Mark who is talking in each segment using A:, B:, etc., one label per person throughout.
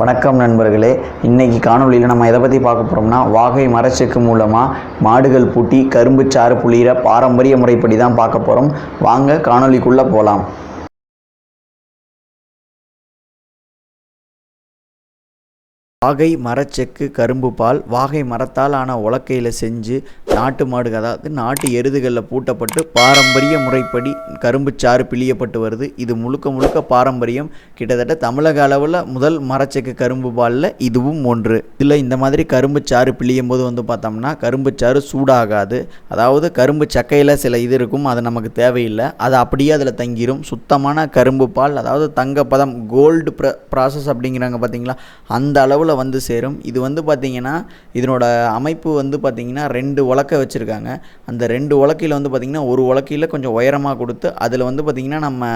A: வணக்கம் நண்பர்களே. இன்னைக்கு காணொலியில் நம்ம எதை பற்றி பார்க்க போகிறோம்னா வாகை மரச்செக்கு மூலமாக மாடுகள் பூட்டி கரும்பு சாறு புளிகிற பாரம்பரிய முறைப்படி தான் பார்க்க போகிறோம் வாங்க காணொளிக்குள்ளே போகலாம் வாகை மரச்செக்கு கரும்பு பால் வாகை மரத்தால் ஆன உலக்கையில் செஞ்சு நாட்டு மாடுகள் அதாவது நாட்டு எருதுகளில் பூட்டப்பட்டு பாரம்பரிய முறைப்படி கரும்பு சாறு பிழியப்பட்டு வருது. இது முழுக்க முழுக்க பாரம்பரியம். கிட்டத்தட்ட தமிழக அளவில் முதல் மரச்செக்கு கரும்பு பாலில் இதுவும் ஒன்று. இதில் இந்த மாதிரி கரும்பு சாறு பிழியும் போது வந்து பார்த்தோம்னா கரும்பு சாறு சூடாகாது. அதாவது கரும்பு சக்கையில் சில இது இருக்கும் அது நமக்கு தேவையில்லை. அது அப்படியே அதில் தங்கிரும். சுத்தமான கரும்பு பால் அதாவது தங்கப்பதம் கோல்டு ப்ர ப்ராசஸ் அப்படிங்கிறாங்க பார்த்தீங்களா? அந்த அளவில் வந்து சேரும். இது வந்து பார்த்திங்கன்னா இதனோட அமைப்பு வந்து பார்த்திங்கன்னா ரெண்டு உலக்கை வச்சுருக்காங்க. அந்த ரெண்டு உலக்கையில் வந்து பார்த்திங்கன்னா ஒரு உலக்கையில் கொஞ்சம் உயரமாக கொடுத்து அதில் வந்து பார்த்திங்கன்னா நம்ம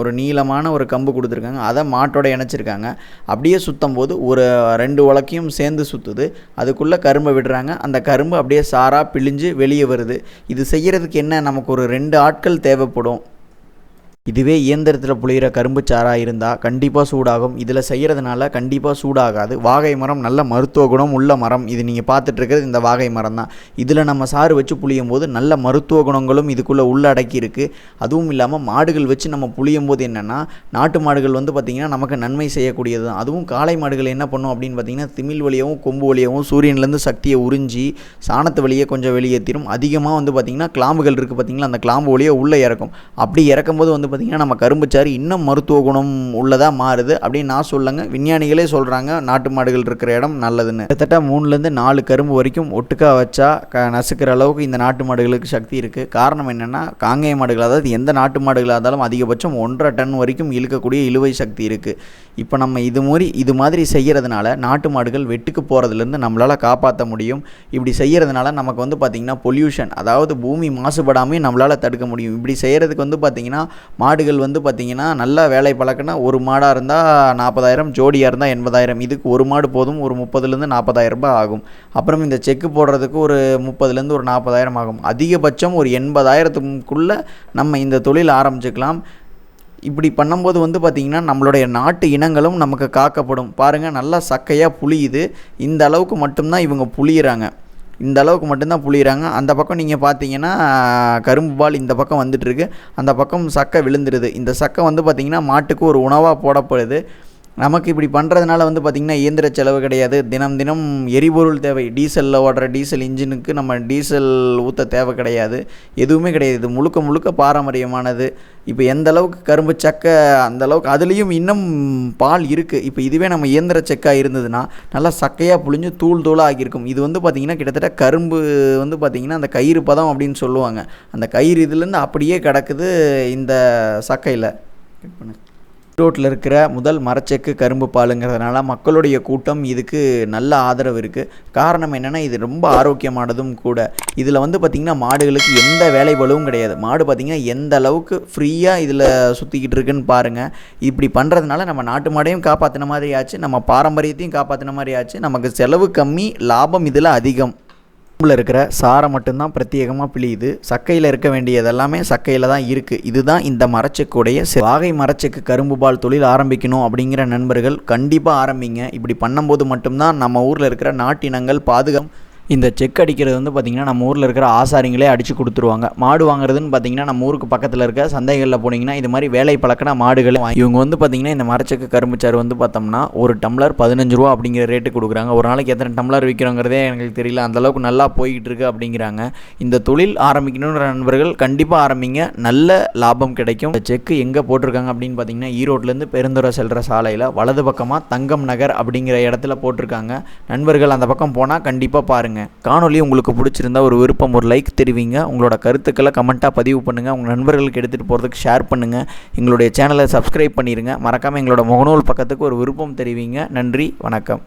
A: ஒரு நீளமான ஒரு கம்பு கொடுத்துருக்காங்க. அதை மாட்டோட இணைச்சிருக்காங்க. அப்படியே சுத்தம் போது ஒரு ரெண்டு உலக்கையும் சேர்ந்து சுற்றுது அதுக்குள்ளே கரும்பை விடுறாங்க. அந்த கரும்பு அப்படியே சாராக பிழிஞ்சு வெளியே வருது. இது செய்கிறதுக்கு என்ன நமக்கு ஒரு ரெண்டு ஆட்கள் தேவைப்படும். இதுவே இயந்திரத்தில் புளிகிற கரும்பு சாறாக இருந்தால் கண்டிப்பாக சூடாகும். இதில் செய்கிறதுனால கண்டிப்பாக சூடாகாது. வாகை மரம் நல்ல மருத்துவ குணம் உள்ள மரம். இது நீங்கள் பார்த்துட்ருக்கிறது இந்த வாகை மரம் தான். இதில் நம்ம சாறு வச்சு புளியும் போது நல்ல மருத்துவ குணங்களும் இதுக்குள்ளே உள்ளடக்கி இருக்குது அதுவும் இல்லாமல் மாடுகள் வச்சு நம்ம புளியும் போது என்னென்னா நாட்டு மாடுகள் வந்து பார்த்திங்கன்னா நமக்கு நன்மை செய்யக்கூடியது தான். அதுவும் காளை மாடுகள் என்ன பண்ணும் அப்படின்னு பார்த்தீங்கன்னா திமில் வழியாகவும் கொம்பு வழியாகவும் சூரியன்லேருந்து சக்தியை உறிஞ்சி சாணத்து வழியே கொஞ்சம் வெளியேற்றிடும் அதிகமாக வந்து பார்த்திங்கன்னா கிளாம்புகள் இருக்குது பார்த்திங்களா அந்த கிளாம்பு வழியாக உள்ளே இறக்கும். அப்படி இறக்கும்போது வந்து பார்த்திங்கன்னா நம்ம கரும்புச்சாறு இன்னும் மருத்துவ குணம் உள்ளதாக மாறுது. அப்படின்னு நான் சொல்லுங்க. விஞ்ஞானிகளே சொல்கிறாங்க நாட்டு மாடுகள் இருக்கிற இடம் நல்லதுன்னு. கிட்டத்தட்ட மூணுலேருந்து நாலு கரும்பு வரைக்கும் ஒட்டுக்கா வச்சா க நசுக்கிற அளவுக்கு இந்த நாட்டு மாடுகளுக்கு சக்தி இருக்குது காரணம் என்னென்னா காங்கேய மாடுகள் அதாவது எந்த நாட்டு மாடுகளாக இருந்தாலும் அதிகபட்சம் ஒன்றரை டன் வரைக்கும் இழுக்கக்கூடிய இழுவை சக்தி இருக்குது இப்போ நம்ம இது மாதிரி இது மாதிரி செய்கிறதுனால நாட்டு மாடுகள் வெட்டுக்கு போகிறதுலேருந்து நம்மளால் காப்பாற்ற முடியும். இப்படி செய்கிறதுனால நமக்கு வந்து பார்த்திங்கன்னா பொல்யூஷன் அதாவது பூமி மாசுபடாமே நம்மளால் தடுக்க முடியும். இப்படி செய்கிறதுக்கு வந்து பார்த்திங்கன்னா மாடுகள் வந்து பார்த்திங்கன்னா நல்லா வேலை பழக்கினா ஒரு மாடாக இருந்தால் நாற்பதாயிரம் ஜோடியாக இருந்தால் எண்பதாயிரம். இதுக்கு ஒரு மாடு போதும் ஒரு முப்பதுலேருந்து நாற்பதாயிரம் ரூபாய் ஆகும். அப்புறம் இந்த செக்கு போடுறதுக்கு ஒரு முப்பதுலேருந்து ஒரு நாற்பதாயிரம் ஆகும். அதிகபட்சம் ஒரு எண்பதாயிரத்துக்குள்ளே நம்ம இந்த தொழில் ஆரம்பிச்சுக்கலாம். இப்படி பண்ணும்போது வந்து பார்த்திங்கன்னா நம்மளுடைய நாட்டு இனங்களும் நமக்கு காக்கப்படும். பாருங்கள் நல்லா சக்கையாக புளியுது. இந்த அளவுக்கு மட்டும்தான் இவங்க புளியிறாங்க. இந்த அளவுக்கு மட்டும்தான் புளியிறாங்க. அந்த பக்கம் நீங்கள் பார்த்தீங்கன்னா கரும்பு பால் இந்த பக்கம் வந்துட்டுருக்கு அந்த பக்கம் சக்கை விழுந்துருது. இந்த சக்கை வந்து பார்த்திங்கன்னா மாட்டுக்கு ஒரு உணவாக போடப்படுது. நமக்கு இப்படி பண்ணுறதுனால வந்து பார்த்திங்கன்னா இயந்திர செலவு கிடையாது. தினம் தினம் எரிபொருள் தேவை. டீசலில் ஓடுற டீசல் இன்ஜினுக்கு நம்ம டீசல் ஊற்ற தேவை கிடையாது. எதுவுமே கிடையாது. இது முழுக்க முழுக்க பாரம்பரியமானது. இப்போ எந்த அளவுக்கு கரும்பு சக்கை அந்த அளவுக்கு அதுலேயும் இன்னும் பால் இருக்குது இப்போ இதுவே நம்ம இயந்திர செக்காக இருந்ததுன்னா நல்லா சக்கையாக புழிஞ்சு தூள் தூளாக ஆகியிருக்கும் இது வந்து பார்த்திங்கன்னா கிட்டத்தட்ட கரும்பு வந்து பார்த்திங்கன்னா அந்த கயிறு பதம் அப்படின்னு சொல்லுவாங்க. அந்த கயிறு இதுலேருந்து அப்படியே கிடக்குது இந்த சக்கையில். பண்ணு ஈரோட்டில் இருக்கிற முதல் மரச்செக்கு கரும்பு பாலுங்கிறதுனால மக்களுடைய கூட்டம் இதுக்கு நல்ல ஆதரவு இருக்குது காரணம் என்னென்னா இது ரொம்ப ஆரோக்கியமானதும் கூட. இதில் வந்து பார்த்திங்கன்னா மாடுகளுக்கு எந்த வேலை கிடையாது. மாடு பார்த்திங்கன்னா எந்த அளவுக்கு ஃப்ரீயாக இதில் சுற்றிக்கிட்டு இருக்குன்னு பாருங்கள் இப்படி பண்ணுறதுனால நம்ம நாட்டு மாடையும் காப்பாற்றின மாதிரி ஆச்சு. நம்ம பாரம்பரியத்தையும் காப்பாற்றின மாதிரி ஆச்சு. நமக்கு செலவு கம்மி லாபம் இதில் அதிகம். உடம்புல இருக்கிற சாரை மட்டும்தான் பிரத்யேகமாக பிழியுது. சக்கையில் இருக்க வேண்டியதெல்லாமே சக்கையில் தான் இருக்குது இதுதான் இந்த மரச்செக்குடைய வாகை மரச்செக்கு கரும்பு பால் தொழில் ஆரம்பிக்கணும் அப்படிங்கிற நண்பர்கள் கண்டிப்பாக ஆரம்பிங்க. இப்படி பண்ணும்போது மட்டும்தான் நம்ம ஊரில் இருக்கிற நாட்டினங்கள் பாதுகாப்பு இந்த செக் அடிக்கிறது வந்து பார்த்திங்கன்னா நம்ம ஊரில் இருக்கிற ஆசாரிங்களே அடித்து கொடுத்துருவாங்க. மாடு வாங்குறதுன்னு பார்த்திங்கன்னா நம்ம ஊருக்கு பக்கத்தில் இருக்க சந்தைகளில் போனீங்கன்னா இது மாதிரி வேலை பழக்கின மாடுகளை வாங்கி இவங்க வந்து பார்த்திங்கன்னா இந்த மரச்செக்கு கரும்புச்சாறு வந்து பார்த்தோம்னா ஒரு டம்ளர் பதினஞ்சு ரூபா அப்படிங்கிற ரேட்டு கொடுக்குறாங்க. ஒரு நாளைக்கு எத்தனை டம்ளர் விற்கிறோங்கிறதே எனக்கு தெரியல. அந்த அளவுக்கு நல்லா போய்கிட்டு இருக்குது அப்படிங்கிறாங்க. இந்த தொழில் ஆரம்பிக்கணுன்ற நண்பர்கள் கண்டிப்பாக ஆரம்பிங்க. நல்ல லாபம் கிடைக்கும். இந்த செக்கு எங்கே போட்டிருக்காங்க அப்படின்னு பார்த்தீங்கன்னா ஈரோட்லேருந்து பெருந்துறை செல்கிற சாலையில் வலது பக்கமாக தங்கம் நகர் அப்படிங்கிற இடத்துல போட்டிருக்காங்க. நண்பர்கள் அந்த பக்கம் போனால் கண்டிப்பாக பாருங்கள் காணொளி உங்களுக்கு பிடிச்சிருந்தா ஒரு விருப்பம் ஒரு லைக் தெரிவிங்க. உங்களோட கருத்துக்களை கமெண்ட்டாக பதிவு பண்ணுங்கள் உங்கள் நண்பர்களுக்கு எடுத்துகிட்டு போகிறதுக்கு ஷேர் பண்ணுங்கள் எங்களுடைய சேனலை சப்ஸ்கிரைப் பண்ணிடுங்க மறக்காமல் எங்களோட முகநூல் பக்கத்துக்கு ஒரு விருப்பம் தெரிவிங்க. நன்றி வணக்கம்.